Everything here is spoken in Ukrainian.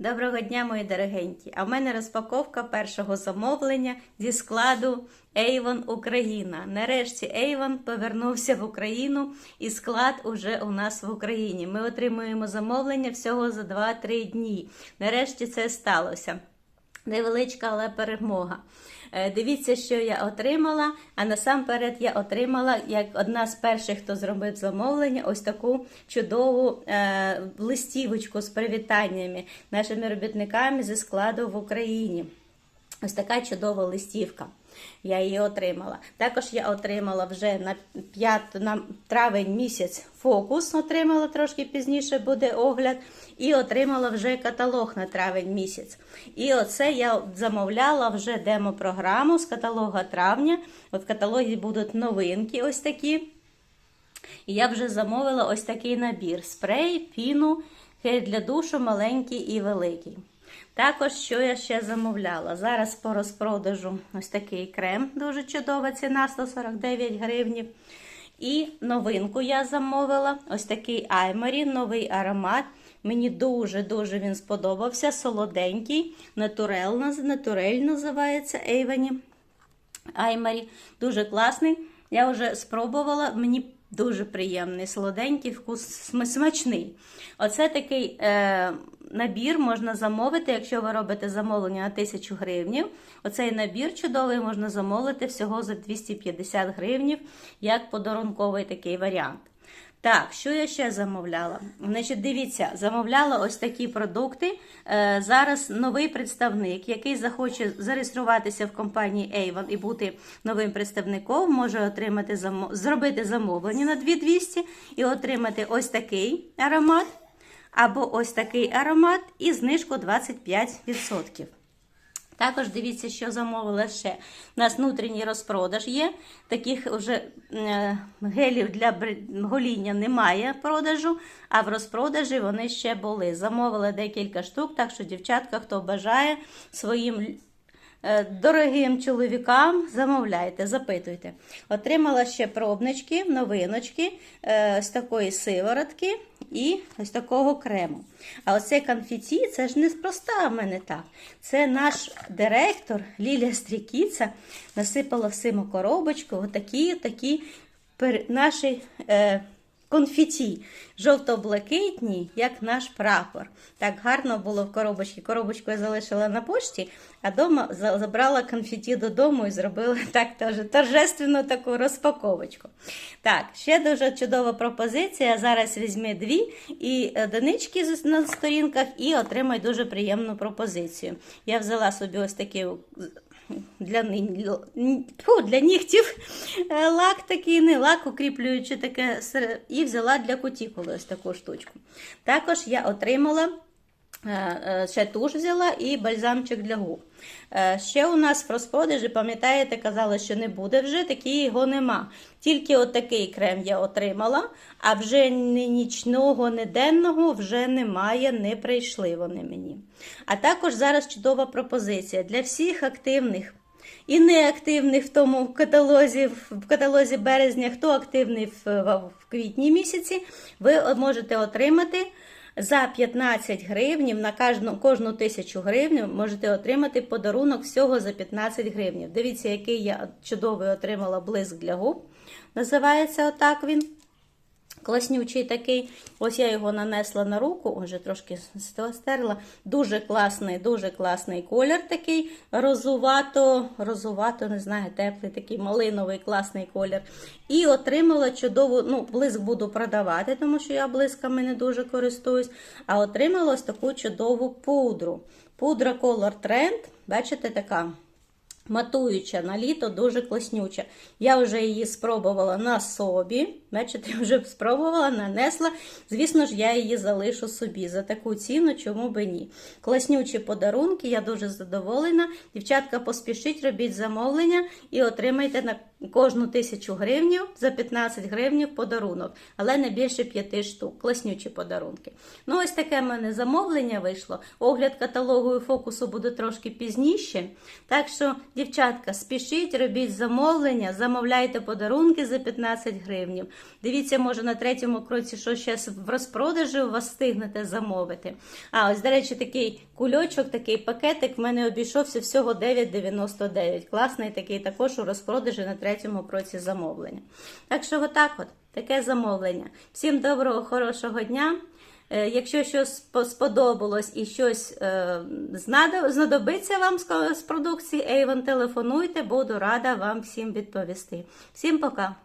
Доброго дня, мої дорогенькі! А в мене розпаковка першого замовлення зі складу Avon Україна. Нарешті Avon повернувся в Україну і склад уже у нас в Україні. Ми отримуємо замовлення всього за 2-3 дні. Нарешті це сталося. Невеличка, але перемога. Е, Дивіться, що я отримала. А насамперед я отримала як одна з перших, хто зробив замовлення, ось таку чудову е, листівочку з привітаннями нашими робітниками зі складу в Україні. Ось така чудова листівка. Я її отримала. Також я отримала вже на 5, на травень місяць фокус, отримала трошки пізніше буде огляд, і отримала вже каталог на травень місяць. І оце я замовляла вже демо-програму з каталога травня. От в каталогі будуть новинки ось такі. І я вже замовила ось такий набір: спрей, піну, гель для душу маленький і великий. Також, що я ще замовляла? Зараз по розпродажу ось такий крем, дуже чудова ціна 149 гривнів. І новинку я замовила ось такий Аймарі, новий аромат. Мені дуже-дуже він сподобався. Солоденький, натурель, натурель називається Ейвені. Аймарі. Дуже класний. Я вже спробувала, мені дуже приємний, солоденький, вкус смачний. Оце такий е, набір можна замовити, якщо ви робите замовлення на 1000 гривнів. Оцей набір чудовий можна замовити всього за 250 гривнів, як подарунковий такий варіант. Так, що я ще замовляла? Значить, дивіться, замовляла ось такі продукти. Е, зараз новий представник, який захоче зареєструватися в компанії Avon і бути новим представником, може отримати зробити замовлення на 2200 і отримати ось такий аромат або ось такий аромат і знижку 25%. Також дивіться, що замовила ще. У нас внутрішній розпродаж є. Таких вже е, гелів для гоління немає продажу, а в розпродажі вони ще були. Замовила декілька штук, так що, дівчатка, хто бажає своїм дорогим чоловікам, замовляйте, запитуйте. Отримала ще пробнички, новиночки е, з такої сиворотки і ось такого крему. А оце конфеті, це ж не спроста в мене так. Це наш директор Лілія Стрікіця насипала в симу коробочку отакі такі наші е, конфеті. Жовто-блакитні, як наш прапор. Так гарно було в коробочці. Коробочку я залишила на пошті, а дома забрала конфеті додому і зробила так теж торжественну таку розпаковочку. Так, ще дуже чудова пропозиція. Зараз візьми дві і одинички з- на сторінках і отримай дуже приємну пропозицію. Я взяла собі ось такі для, Фу, для нігтів е, лак такий, не лак, укріплюючи таке, і взяла для кутікули ось таку штучку. Також я отримала. Е, е, Ще туш взяла і бальзамчик для губ. Е, Ще у нас в розпродажі, пам'ятаєте, казали, що не буде вже, такі його нема. Тільки от крем я отримала, а вже ні нічного, ні денного вже немає, не прийшли вони мені. А також зараз чудова пропозиція для всіх активних і неактивних в тому каталозі, в каталозі березня, хто активний в, в квітні місяці, ви можете отримати. За 15 гривнів на кожну, кожну тисячу гривень можете отримати подарунок всього за 15 гривнів. Дивіться, який я чудовий отримала блиск для губ. Називається отак він. Класнючий такий. Ось я його нанесла на руку, вже трошки стерла. Дуже класний, дуже класний колір такий. Розувато, розувато, не знаю, теплий такий малиновий класний колір. І отримала чудову, ну, блиск буду продавати, тому що я блисками не дуже користуюсь. А отримала таку чудову пудру. Пудра Color Trend, бачите, така. Матуюча на літо, дуже класнюча. Я вже її спробувала на собі. Бачите, вже спробувала, нанесла. Звісно ж, я її залишу собі за таку ціну, чому би ні. Класнючі подарунки, я дуже задоволена. Дівчатка, поспішіть, робіть замовлення і отримайте на кожну тисячу гривнів за 15 гривнів подарунок, але не більше 5 штук. Класнючі подарунки. Ну, ось таке в мене замовлення вийшло. Огляд каталогу і фокусу буде трошки пізніше. Так що, дівчатка, спішіть, робіть замовлення, замовляйте подарунки за 15 гривнів. Дивіться, може, на третьому кроці, що зараз в розпродажі у вас встигнете замовити. А ось, до речі, такий кульочок, такий пакетик в мене обійшовся всього 9,99. Класний такий також у розпродажі на третьому кроці замовлення. Так що, отак от, таке замовлення. Всім доброго, хорошого дня. Е, Якщо щось сподобалось і щось е, знадобиться вам з продукції Avon, телефонуйте, буду рада вам всім відповісти. Всім пока!